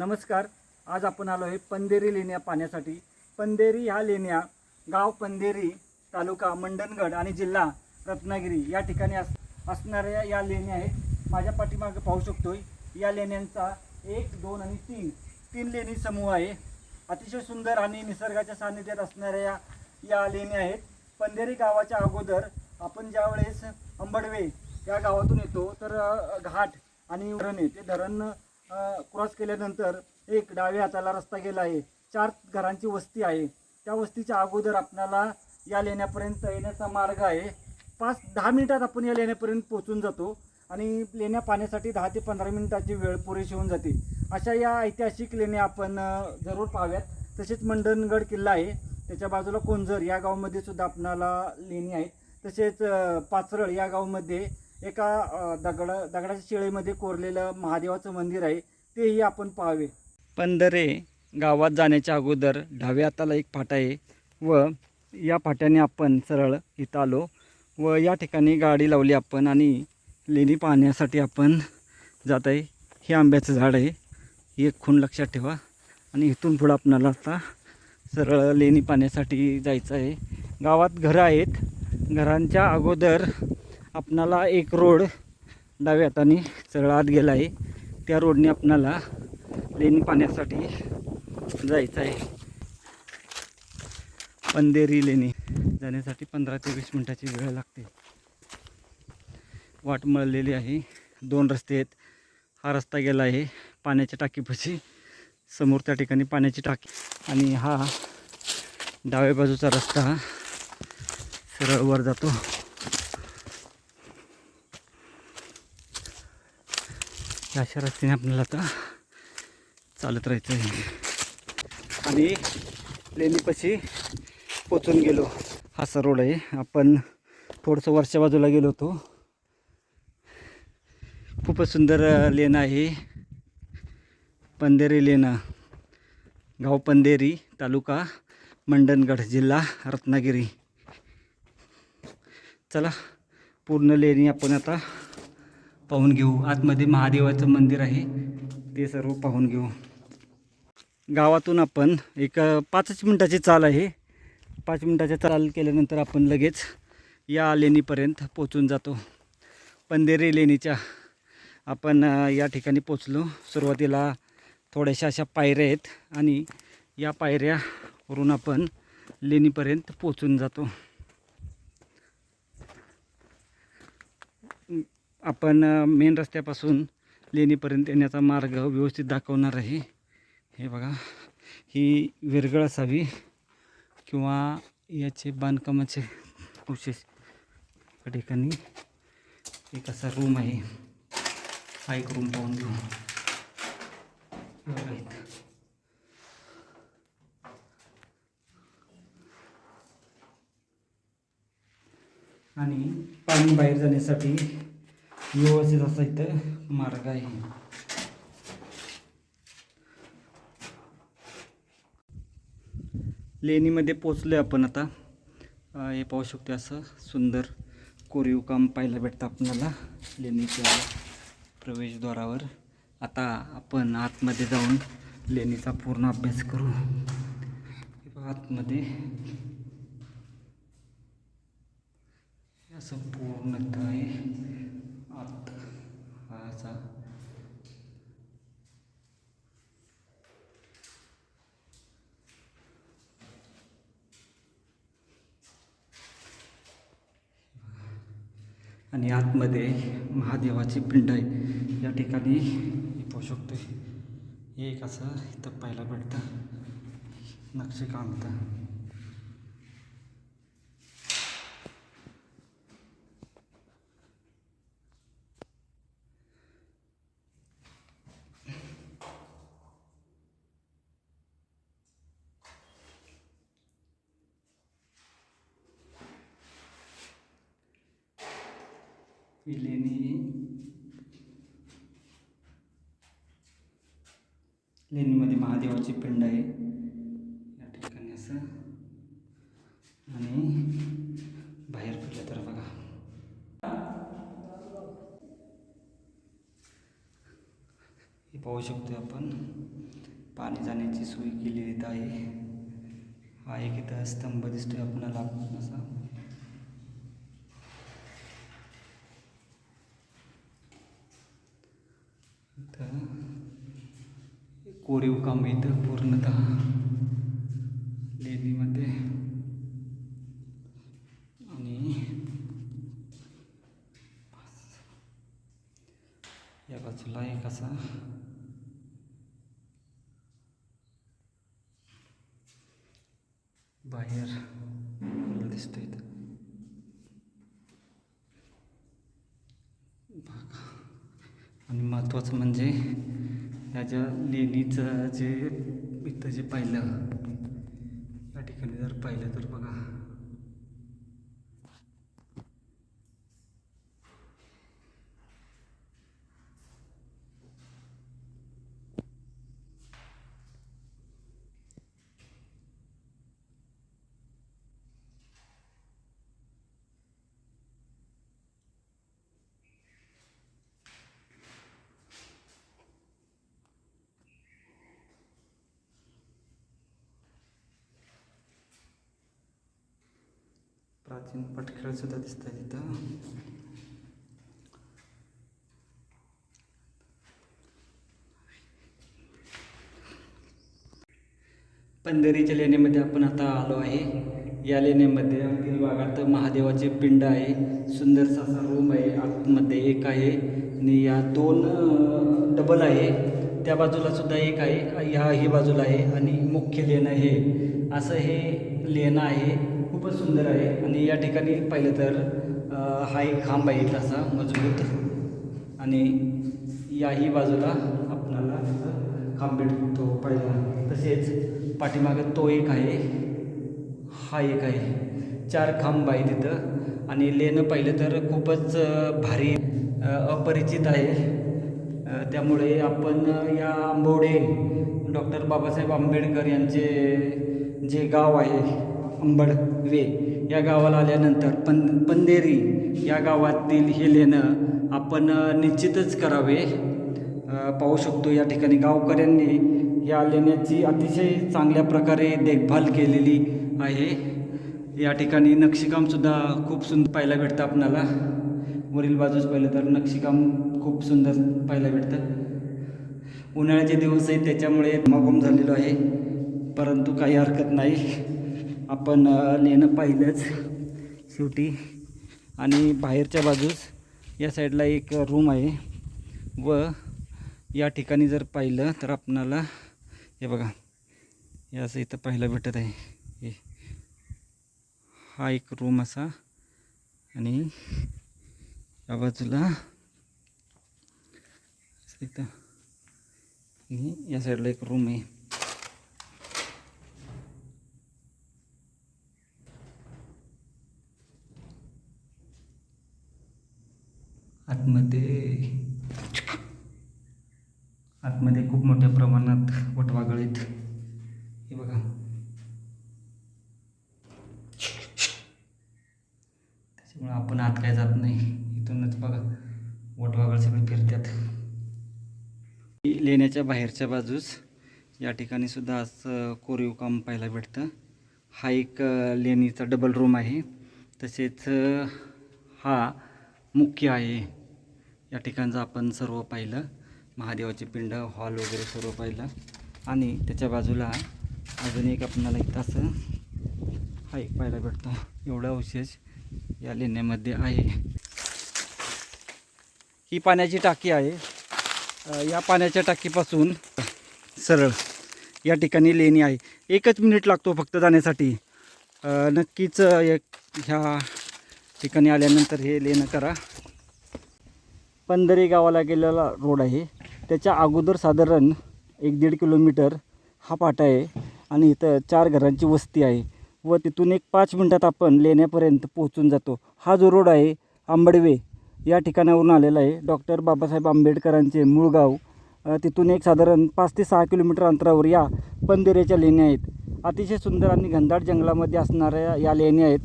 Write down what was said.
नमस्कार. आज आपण आलो आहे पंधेरी लेण्या पाहण्यासाठी. पंधेरी ह्या लेण्या गाव पंधेरी तालुका मंडणगड आणि जिल्हा रत्नागिरी या ठिकाणी अस असणाऱ्या या लेण्या आहेत. माझ्या पाठीमागे पाहू शकतो या लेण्यांचा एक दोन आणि तीन तीन लेणी समूह आहे. अतिशय सुंदर आणि निसर्गाच्या सान्निध्यात असणाऱ्या या लेण्या आहेत. पंधेरी गावाच्या अगोदर आपण ज्या वेळेस अंबडवे या गावातून येतो तर घाट आणि धरण आहे. ते धरण क्रॉस केल्यानंतर एक डाव्या हाताला रस्ता गेला आहे. चार घरांची वस्ती आहे. त्या वस्तीच्या अगोदर आपल्याला या लेण्यापर्यंत येण्याचा मार्ग आहे. पाच दहा मिनिटात आपण या लेण्यापर्यंत पोहोचून जातो आणि लेण्या पाहण्यासाठी दहा ते पंधरा मिनिटाची वेळ पुरेशी होऊन जाते. अशा या ऐतिहासिक लेण्या आपण जरूर पाहाव्यात. तसेच मंडणगड किल्ला आहे. त्याच्या बाजूला कोंजर या गावामध्ये सुद्धा आपणाला लेणी आहेत. तसेच पाचरळ या गावामध्ये एका अ, दगड दगडाच्या शिळेमध्ये कोरलेलं महादेवाचं मंदिर आहे तेही आपण पाहावे. पंधरे गावात जाण्याच्या अगोदर डाव्या हाताला एक फाटा आहे व या फाट्याने आपण सरळ इथं आलो व या ठिकाणी गाडी लावली आपण आणि लेणी पाहण्यासाठी आपण जात आहे. हे आंब्याचं झाड आहे. ही एक खूण लक्षात ठेवा. आणि इथून पुढं आपणाला आता सरळ लेणी पाहण्यासाठी जायचं आहे. गावात घरं आहेत. घरांच्या अगोदर आपणाला एक रोड डाव्या हाताने सरळ आत गेला आहे त्या रोडने आपणाला लेणी पाण्यासाठी जायचं आहे पंधेरी लेणी. जाण्यासाठी पंधरा ते वीस मिनटाची वेळ लागते. वाट मळलेली आहे. दोन रस्ते आहेत. हा रस्ता गेला आहे पाण्याच्या टाकीपाशी. समोर त्या ठिकाणी पाण्याची टाकी आणि हा डाव्या बाजूचा रस्ता सरळ वर जातो. अशा रस्त्याने आपल्याला आता चालत राहायचं आहे. आणि लेणीपाशी पोचून गेलो. असा रोड आहे. आपण थोडंसं वरच्या बाजूला गेलो होतो. खूपच सुंदर लेणं आहे. पंधेरी लेणं. गाव पंदेरी तालुका मंडणगड जिल्हा रत्नागिरी. चला पूर्ण लेणी आपण आता पाहून घेऊ. आतमध्ये महादेवाचं मंदिर आहे. ते सर्व पाहून घेऊ. गावातून आपण एक पाचच मिनटाची चाल आहे. पाच मिनटाच्या चाल केल्यानंतर आपण लगेच या लेणीपर्यंत पोचून जातो. पंधेरी लेणीच्या आपण या ठिकाणी पोचलो सुरुवातीला थोड्याशा अशा पायऱ्या आहेत आणि या पायऱ्यावरून आपण लेणीपर्यंत पोचून जातो. आपण मेन रस्त्यापासून लेणीपर्यंत येण्याचा मार्ग व्यवस्थित दाखवणार आहे. हे बघा ही विरगळ असावी किंवा याचे बांधकामाचे विशेष ठिकाणी एक असा रूम आहे. हा एक रूम पाहून घेऊ. आणि पाणी बाहेर जाण्यासाठी व्यवस्थित असा इथं मार्ग आहे. लेणीमध्ये पोचलो आहे आपण आता. हे पाहू शकतो असं सुंदर कोरीव काम पाहायला भेटतं आपल्याला लेणीच्या प्रवेशद्वारावर. आता आपण आतमध्ये जाऊन लेणीचा पूर्ण अभ्यास करू. आतमध्ये. असं पूर्ण आहे. आत हा असा आणि आतमध्ये महादेवाची पिंड आहे. या ठिकाणी मी पाहू शकतो हे एक असं इथं पाहायला भेटतं. नक्षीकांत ही लेणी लेणीमध्ये महादेवाची पिंड आहे. या ठिकाणी असं. आणि बाहेर पडलं तर बघा. हे पाहू शकतो आपण. पाणी जाण्याची सोय केली इथं आहे. हा एक इथं स्तंभ दिसतोय आपल्याला. असा इथं कोरीव काम इथं पूर्णतः लेणीमध्ये. आणि या बाजूला एक असा बाहेर दिसतोय आणि महत्त्वाचं म्हणजे ह्याच्या लेणीचं जे इथं जे पाहिलं या ठिकाणी जर पाहिलं तर बघा प्राचीन पटखेळ सुद्धा दिसत आहे तिथं पंढरीच्या लेण्यामध्ये आपण आता आलो आहे. या लेण्यामध्ये आतील भागात महादेवाचे पिंड आहे. सुंदरसा असा रूम आहे. आतमध्ये एक आहे. आणि या दोन डबल आहे. त्या बाजूला सुद्धा एक आहे. या ही बाजूला आहे. आणि मुख्य लेणं हे. असं हे लेणं आहे. खूपच सुंदर आहे. आणि या ठिकाणी पाहिलं तर हा एक खांब आहे तसा मजबूत. आणि याही बाजूला आपणाला खांब भेटतो पाहिला. तसेच पाठीमागं तो एक आहे. हा एक आहे. चार खांब आहे तिथं आणि लेणं पाहिलं तर खूपच भारी अपरिचित आहे. त्यामुळे आपण या आंबवडे डॉक्टर बाबासाहेब आंबेडकर यांचे जे गाव आहे अंबडवे या गावाला आल्यानंतर पं पंदेरी या गावातील हे लेणं आपण निश्चितच करावे. पाहू शकतो या ठिकाणी गावकऱ्यांनी या लेण्याची अतिशय चांगल्या प्रकारे देखभाल केलेली आहे. या ठिकाणी नक्षीकामसुद्धा खूप सुंदर पाहायला भेटतं आपणाला. वरील बाजूस पाहिलं तर नक्षीकाम खूप सुंदर पाहायला भेटतं. उन्हाळ्याचे दिवस आहेत त्याच्यामुळे मागूम झालेलो आहे. परंतु काही हरकत नाही. आपण लेणं पाहिलंच शेवटी. आणि बाहेरच्या बाजूस या साईडला एक रूम आहे. व या ठिकाणी जर पाहिलं तर आपणाला हे बघा हे असं इथं पाहायला भेटत आहे. हे हा एक रूम असा. आणि या बाजूला इथं. या साईडला एक रूम आहे. आतमध्ये. आतमध्ये खूप मोठ्या प्रमाणात वटवागळ आहेत. हे बघा. त्याच्यामुळे आपण आत काय जात नाही. इथूनच बघा. वटवागळ सगळे फिरतात. लेण्याच्या बाहेरच्या बाजूस या ठिकाणी सुद्धा असं कोरीव काम पाहायला भेटतं. हा एक लेणीचा डबल रूम आहे. तसेच हा मुख्य आहे. या ठिकाणचं आपण सर्व पाहिलं. महादेवाचे पिंड हॉल वगैरे सर्व पाहिलं. आणि त्याच्या बाजूला अजून एक आपल्याला इथं असं हा एक पाहायला भेटतो. एवढा विशेष या लेण्यामध्ये आहे. ही पाण्याची टाकी आहे. या पाण्याच्या टाकीपासून सरळ या ठिकाणी लेणी आहे. एकच मिनिट लागतो फक्त जाण्यासाठी. नक्कीच एक ह्या ठिकाणी आल्यानंतर हे लेणं करा. पंधरी गावाला गेलेला रोड आहे. त्याच्या अगोदर साधारण एक दीड किलोमीटर हा पाटा आहे आणि इथं चार घरांची वस्ती आहे व तिथून एक पाच मिनटात आपण लेण्यापर्यंत पोहोचून जातो. हा जो रोड आहे आंबडवे या ठिकाणावरून आलेला आहे. डॉक्टर बाबासाहेब आंबेडकरांचे मूळ गाव. तिथून एक साधारण पाच ते सहा किलोमीटर अंतरावर या पंधेऱ्याच्या लेण्या आहेत. अतिशय सुंदर आणि घनदाट जंगलामध्ये असणाऱ्या या लेण्या आहेत.